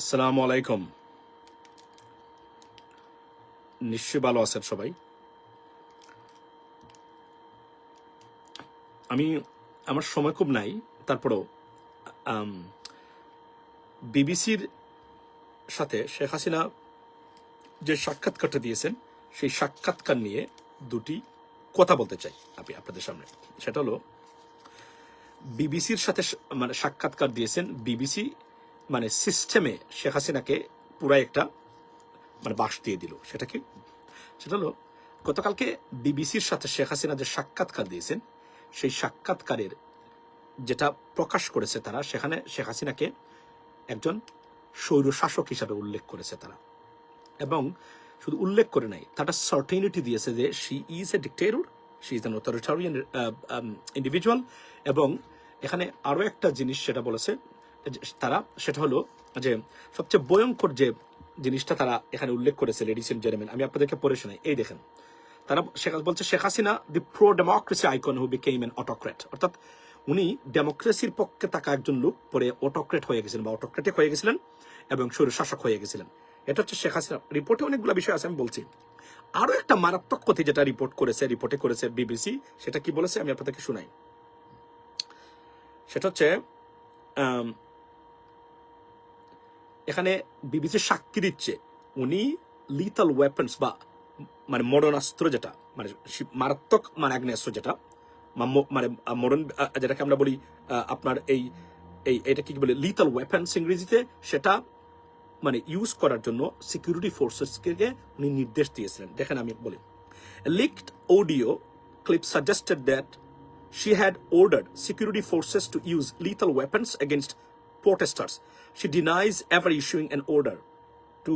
আসসালামু আলাইকুম। নিশ্চয়ই ভালো আছেন সবাই। আমি, আমার সময় খুব নাই, তারপরেও বিবিসির সাথে শেখ হাসিনা যে সাক্ষাৎকারটা দিয়েছেন, সেই সাক্ষাৎকার নিয়ে দুটি কথা বলতে চাই আমি আপনাদের সামনে। সেটা হলো, বিবিসির সাথে মানে সাক্ষাৎকার দিয়েছেন বিবিসি মানে সিস্টেমে শেখ হাসিনাকে পুরাই একটা মানে বাস দিয়ে দিল সেটা কি সেটা হলো, গতকালকে বিবিসির সাথে শেখ হাসিনা যে সাক্ষাৎকার দিয়েছেন, সেই সাক্ষাৎকারের যেটা প্রকাশ করেছে তারা, সেখানে শেখ হাসিনাকে একজন স্বৈরশাসক হিসাবে উল্লেখ করেছে তারা। এবং শুধু উল্লেখ করে নাই, তারা সার্টেনিটি দিয়েছে যে she is a dictator she is an authoritarian individual এবং এখানে আরও একটা জিনিস সেটা বলেছে তারা, সেটা হলো যে সবচেয়ে ভয়ঙ্কর যে জিনিসটা তারা এখানে উল্লেখ করেছে লেডিস এন্ড জেন্টলম্যান আমি আপনাদেরকে পড়ে শোনাই। এই দেখেন, তারা বলছে, Sheikh Hasina the pro democracy icon who became an autocrat অর্থাৎ উনি ডেমোক্রেসির পক্ষে থাকা একজন লোক পরে অটোক্রেট হয়ে গেছিলেন বা অটোক্রেটিক হয়ে গেছিলেন এবং স্বৈর শাসক হয়ে গেছিলেন। এটা হচ্ছে শেখ হাসিনা। রিপোর্টে অনেকগুলো বিষয় আছে, আমি বলছি। আরও একটা মারাত্মক কথা যেটা রিপোর্ট করেছে রিপোর্টে করেছে বিবিসি সেটা কি বলেছে আমি আপনাদেরকে শুনাই। সেটা হচ্ছে এখানে বিবিসি সাক্ষী দিচ্ছে। উনি লিথাল ওয়েপন্স বা মানে মরণাস্ত্র যেটা মানে মারাত্মক মানে আগ্নেয়াস্ত্র যেটা মানে মরণ যেটাকে আমরা বলি আপনার এই এই, এটা কি বলে লিথাল ওয়েপন্স ইংরেজিতে, সেটা মানে ইউজ করার জন্য সিকিউরিটি ফোর্সেসকে উনি নির্দেশ দিয়েছিলেন। দেখেন আমি বলি leaked audio clip suggested that she had ordered security forces to use lethal weapons against protesters. She denies ever issuing an order to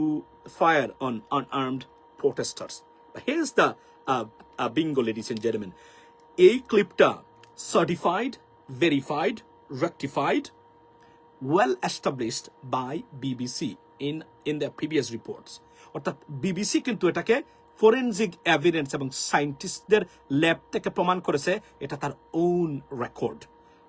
fire on unarmed protesters. But here's the uh, uh, bingo, ladies and gentlemen. এই ক্লিপটা certified verified rectified well established by BBC in in their previous reports অর্থাৎ BBC কিন্তু এটাকে ফরেনজিক evidence এবং সায়েন্টিস্টদের lab থেকে প্রমাণ করেছে এটা তার own record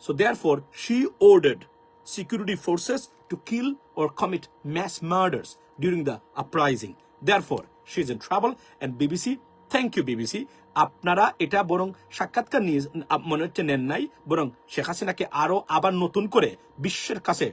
so therefore she ordered security forces to kill or commit mass murders during the uprising. Therefore, she is in trouble. And BBC thank you BBC আপনারা এটা বরং সাক্ষাৎকার নিয়ে মনে হচ্ছে নেন নাই, বরং শেখ হাসিনাকে আরও আবার নতুন করে বিশ্বের কাছে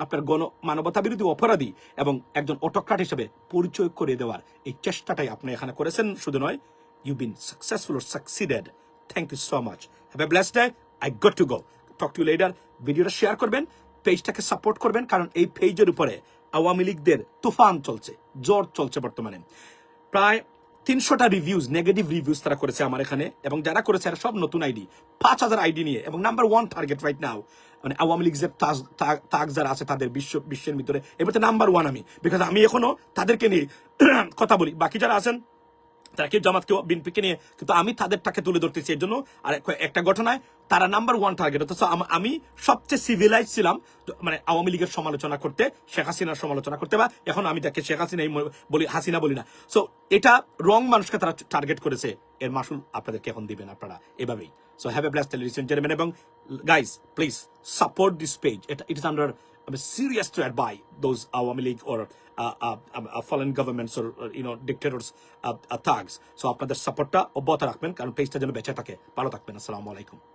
আপনার গণ মানবতা বিরোধী অপরাধী এবং একজন অটোক্রাট হিসেবে পরিচয় করে দেওয়ার এই চেষ্টাটাই আপনি এখানে করেছেন। শুধু নয় you been successful succeeded thank you so much have a blessed day I got to go talk to leader ভিডিওটা শেয়ার করবেন। পেজটাকে সাপোর্ট করবেন, কারণ এই পেজের উপরে আওয়ামী লীগদের তুফান চলছে, জ্বর চলছে বর্তমানে। প্রায় তিনশোটা রিভিউজ নেগেটিভ রিভিউজ তারা করেছে আমার এখানে, এবং যারা করেছে এরা সব নতুন আইডি পাঁচ হাজার আইডি নিয়ে, এবং number one target right now মানে আওয়ামী লীগ যে তাগ যারা আছে তাদের বিশ্ব, বিশ্বের ভিতরে এবারে নাম্বার ওয়ান আমি বিকজ আমি এখনও তাদেরকে নিয়ে কথা বলি। বাকি যারা আছেন তারা কেউ জামাত কেউ বিএনপিকে নিয়ে কিন্তু আমি তাদেরটাকে তুলে ধরতেছি এর জন্য। আর একটা ঘটনায় তারা নাম্বার ওয়ান টার্গেট অথচ আমি সবচেয়ে সিভিলাইজ ছিলাম মানে আওয়ামী লীগের সমালোচনা করতে, শেখ হাসিনার সমালোচনা করতে, বা এখন আমি তাকে শেখ হাসিনা বলি হাসিনা বলি না। সো এটা রং মানুষকে তারা টার্গেট করেছে। এর মাসুল আপনাদেরকে এখন দিবেন আপনারা, এভাবেই। So have a blast television gentleman এবং guys please support this page এটা it is under I mean, serious threat by those Awami League or uh, uh, uh, fallen governments or uh, you know dictators uh, uh, thugs. So আপনাদের সাপোর্টটা অব্যাহত রাখবেন কারণ পেজটা যেন বেঁচে থাকে ভালো থাকবেন আসসালামু আলাইকুম